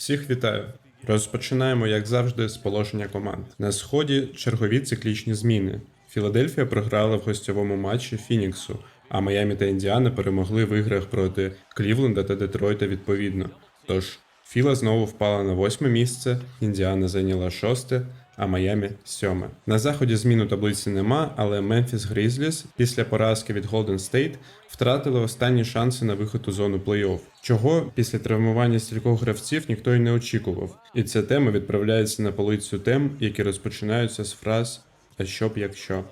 Всіх вітаю. Розпочинаємо, як завжди, з положення команд. На сході чергові циклічні зміни. Філадельфія програла в гостьовому матчі Фініксу, а Майамі та Індіана перемогли в іграх проти Клівленда та Детройта відповідно. Тож Філа знову впала на восьме місце, Індіана зайняла шосте, а Майами сьоме. На заході змін у таблиці нема, але Мемфіс Грізліс після поразки від Голден Стейт втратили останні шанси на виход у зону плей-офф. Чого після травмування стількох гравців ніхто й не очікував. І ця тема відправляється на полицю тем, які розпочинаються з фраз А що б якщо.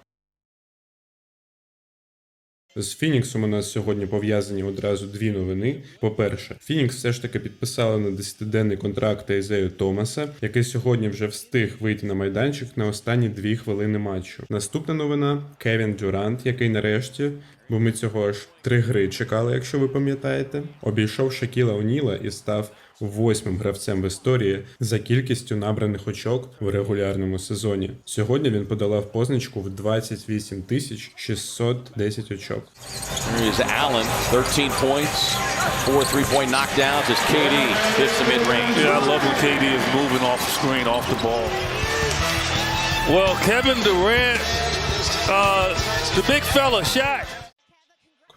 З Фініксом у нас сьогодні пов'язані одразу дві новини. По-перше, Фінікс все ж таки підписали на 10-денний контракт Ейзею Томаса, який сьогодні вже встиг вийти на майданчик на останні дві хвилини матчу. Наступна новина Кевін Дюрант, який нарешті, бо ми цього аж три гри чекали, якщо ви пам'ятаєте, обійшов Шакіла Оніла і став восьмим гравцем в історії за кількістю набраних очок в регулярному сезоні. Сьогодні він подолав позначку в 28 тисяч 610 очок. Allen, 13 points, four three-point knockdowns as KD hits the mid-range. Yeah, I love when KD is moving off the screen, off the ball. Well, Kevin Durant, uh, the big fella, Shaq.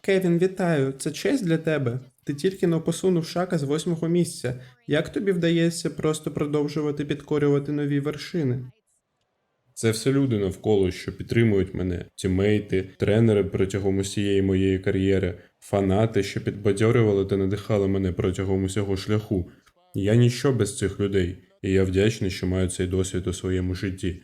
Кевін, вітаю! Це честь для тебе. Ти тільки но посунув шака з восьмого місця. Як тобі вдається просто продовжувати підкорювати нові вершини? Це все люди навколо, що підтримують мене, тімейти, тренери протягом усієї моєї кар'єри, фанати, що підбадьорювали та надихали мене протягом усього шляху. Я ніщо без цих людей, і я вдячний, що маю цей досвід у своєму житті.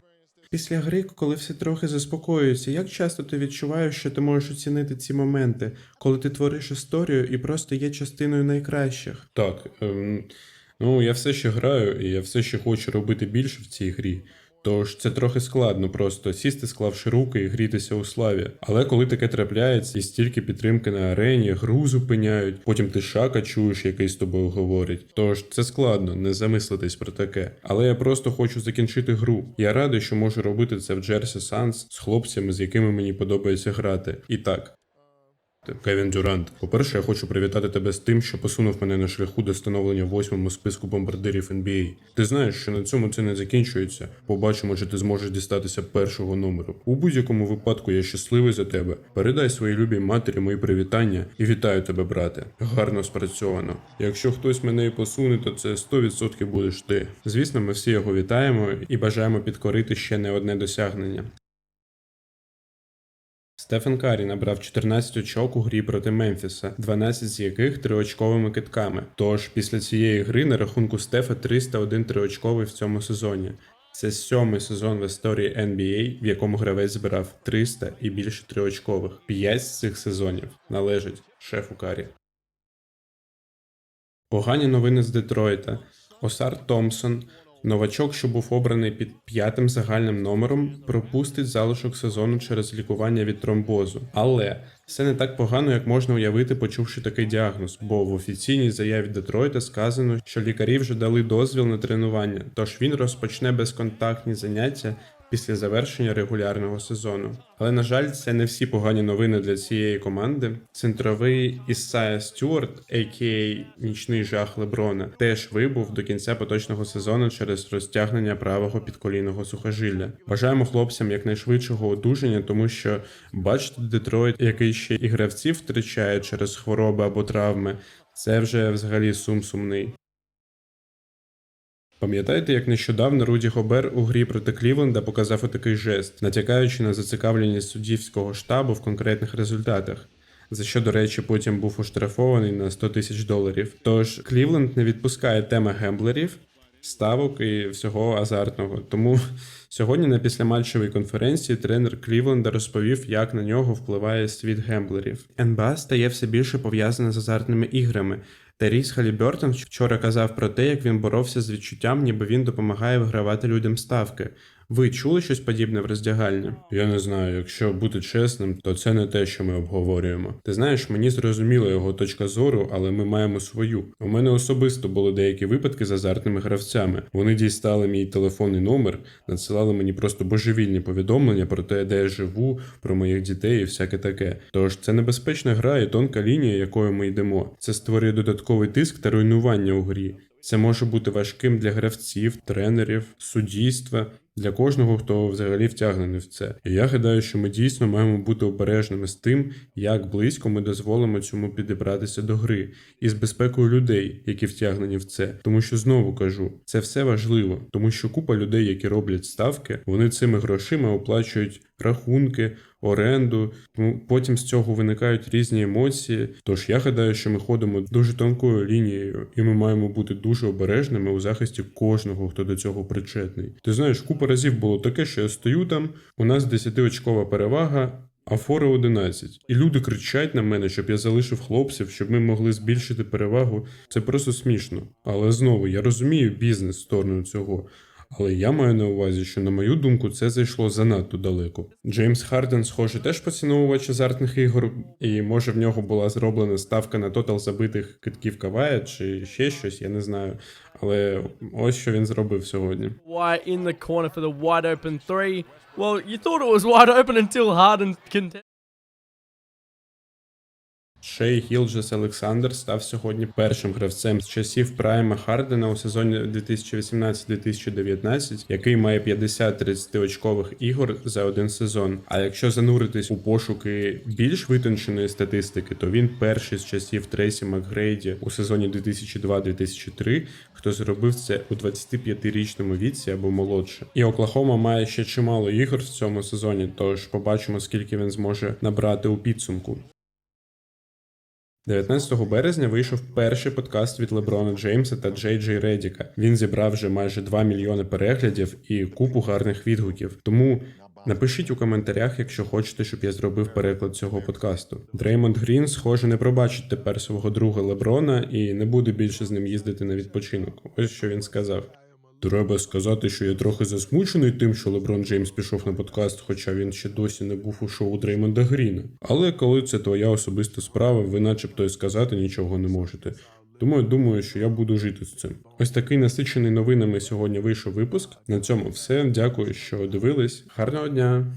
Після гри, коли все трохи заспокоюється, як часто ти відчуваєш, що ти можеш оцінити ці моменти, коли ти твориш історію і просто є частиною найкращих? Так, ем, ну я все ще граю, і я все ще хочу робити більше в цій грі. Тож це трохи складно просто сісти, склавши руки і грітися у славі. Але коли таке трапляється, і стільки підтримки на арені, гру зупиняють, потім ти шака чуєш, який з тобою говорить. Тож це складно, не замислитись про таке. Але я просто хочу закінчити гру. Я радий, що можу робити це в Джерсі Санс з хлопцями, з якими мені подобається грати. І так. Кевін Дюрант, по-перше, я хочу привітати тебе з тим, що посунув мене на шляху до становлення восьмому списку бомбардирів NBA. Ти знаєш, що на цьому це не закінчується. Побачимо, чи ти зможеш дістатися першого номеру. У будь-якому випадку я щасливий за тебе. Передай своїй любій матері мої привітання і вітаю тебе, брате. Гарно спрацьовано. Якщо хтось мене і посуне, то це 100% будеш ти. Звісно, ми всі його вітаємо і бажаємо підкорити ще не одне досягнення. Стефен Карі набрав 14 очок у грі проти Мемфіса, 12 з яких триочковими китками. Тож після цієї гри на рахунку Стефа 301 триочковий в цьому сезоні. Це сьомий сезон в історії NBA, в якому гравець збирав 300 і більше триочкових. П'ять з цих сезонів належить шефу Карі. Погані новини з Детройта. Осар Томпсон, новачок, що був обраний під п'ятим загальним номером, пропустить залишок сезону через лікування від тромбозу. Але все не так погано, як можна уявити, почувши такий діагноз, бо в офіційній заяві Детройта сказано, що лікарі вже дали дозвіл на тренування, тож він розпочне безконтактні заняття після завершення регулярного сезону. Але на жаль, це не всі погані новини для цієї команди. Центровий Ісайя Стюарт, а.к.а. нічний жах Леброна, теж вибув до кінця поточного сезону через розтягнення правого підколінного сухожилля. Бажаємо хлопцям якнайшвидшого одужання, тому що бачити Детройт, який ще і гравців втрачає через хвороби або травми, це вже взагалі сум сумний. Пам'ятаєте, як нещодавно Руді Гобер у грі проти Клівленда показав отакий жест, натякаючи на зацікавленість суддівського штабу в конкретних результатах, за що, до речі, потім був оштрафований на 100 тисяч доларів. Тож Клівленд не відпускає теми гемблерів, ставок і всього азартного. Тому сьогодні на післяматчевій конференції тренер Клівленда розповів, як на нього впливає світ гемблерів. НБА стає все більше пов'язана з азартними іграми. Теріс Халібертон вчора казав про те, як він боровся з відчуттям, ніби він допомагає вигравати людям ставки. Ви чули щось подібне в роздягальні? Я не знаю. Якщо бути чесним, то це не те, що ми обговорюємо. Ти знаєш, мені зрозуміла його точка зору, але ми маємо свою. У мене особисто були деякі випадки з азартними гравцями. Вони дістали мій телефонний номер, надсилали мені просто божевільні повідомлення про те, де я живу, про моїх дітей і всяке таке. Тож це небезпечна гра і тонка лінія, якою ми йдемо. Це створює додатковий тиск та руйнування у грі. Це може бути важким для гравців, тренерів, суддівства, для кожного, хто взагалі втягнений в це. І я гадаю, що ми дійсно маємо бути обережними з тим, як близько ми дозволимо цьому підібратися до гри, і з безпекою людей, які втягнені в це. Тому що знову кажу, це все важливо, тому що купа людей, які роблять ставки, вони цими грошима оплачують рахунки, оренду. Тому потім з цього виникають різні емоції. Тож я гадаю, що ми ходимо дуже тонкою лінією, і ми маємо бути дуже обережними у захисті кожного, хто до цього причетний. Ти знаєш, купа разів було таке, що я стою там, у нас 10-очкова перевага. А фори 11. І люди кричать на мене, щоб я залишив хлопців, щоб ми могли збільшити перевагу. Це просто смішно. Але знову я розумію бізнес сторону цього. Але я маю на увазі, що на мою думку це зайшло занадто далеко. Джеймс Харден, схоже, теж поціновувач азартних ігор, і може в нього була зроблена ставка на тотал забитих китків Кавая чи ще щось, я не знаю. Але ось що він зробив сьогодні. In the corner for the wide open three. Well, you thought it was wide open until Harden contested. Шей Гілджес Олександр став сьогодні першим гравцем з часів Прайма Хардена у сезоні 2018-2019, який має 50 30-очкових ігор за один сезон. А якщо зануритись у пошуки більш витонченої статистики, то він перший з часів Трейсі Макгрейді у сезоні 2002-2003, хто зробив це у 25-річному віці або молодше. І Оклахома має ще чимало ігор в цьому сезоні, тож побачимо, скільки він зможе набрати у підсумку. 19 березня вийшов перший подкаст від Леброна Джеймса та Джей Джей Редіка. Він зібрав вже майже 2 мільйони переглядів і купу гарних відгуків. Тому напишіть у коментарях, якщо хочете, щоб я зробив переклад цього подкасту. Дреймонд Грін, схоже, не пробачить тепер свого друга Леброна і не буде більше з ним їздити на відпочинок. Ось що він сказав. Треба сказати, що я трохи засмучений тим, що Леброн Джеймс пішов на подкаст, хоча він ще досі не був у шоу Дреймонда Гріна. Але коли це твоя особиста справа, ви начебто і сказати нічого не можете. Тому я думаю, що я буду жити з цим. Ось такий насичений новинами сьогодні вийшов випуск. На цьому все. Дякую, що дивились. Гарного дня!